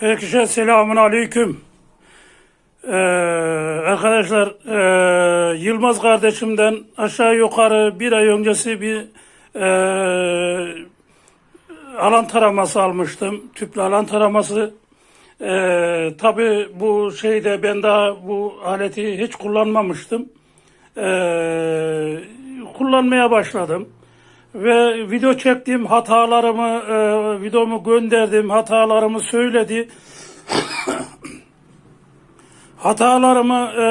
Herkese selamun aleyküm. Ee, arkadaşlar ee, Yılmaz kardeşimden aşağı yukarı bir ay öncesi bir ee, alan taraması almıştım. Tüplü alan taraması. Ee, Tabi bu şeyde ben daha bu aleti hiç kullanmamıştım. Ee, kullanmaya başladım. Ve video çektim hatalarımı, e, videomu gönderdim, hatalarımı söyledi. Hatalarımı e,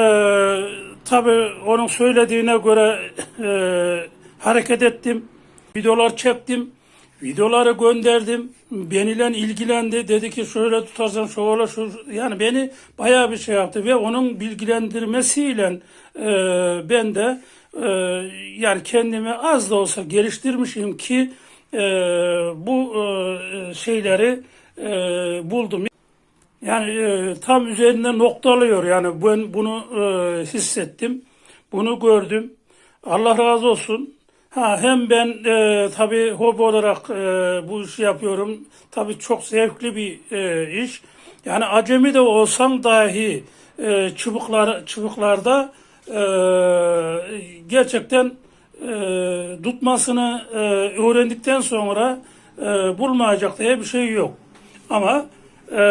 tabi onun söylediğine göre e, hareket ettim. Videolar çektim. Videoları gönderdim. Beniyle ilgilendi. Dedi ki şöyle tutarsan şöyle şu yani beni bayağı bir şey yaptı ve onun bilgilendirmesiyle e, ben de e, yani kendimi az da olsa geliştirmişim ki e, bu e, şeyleri e, buldum. Yani e, tam üzerinde noktalıyor. Yani ben bunu e, hissettim. Bunu gördüm. Allah razı olsun. Ha hem ben e, tabii hobi olarak e, bu işi yapıyorum. Tabii çok zevkli bir e, iş. Yani acemi de olsam dahi e, çubuklar çubuklarda e, gerçekten e, tutmasını e, öğrendikten sonra e, bulmayacak diye bir şey yok. Ama e,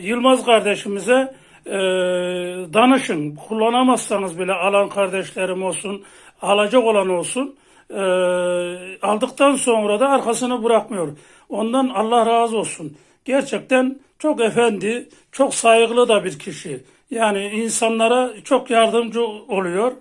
Yılmaz kardeşimize e, danışın. Kullanamazsanız bile alan kardeşlerim olsun, alacak olan olsun. E, aldıktan sonra da arkasını bırakmıyor. Ondan Allah razı olsun. Gerçekten çok efendi, çok saygılı da bir kişi. Yani insanlara çok yardımcı oluyor.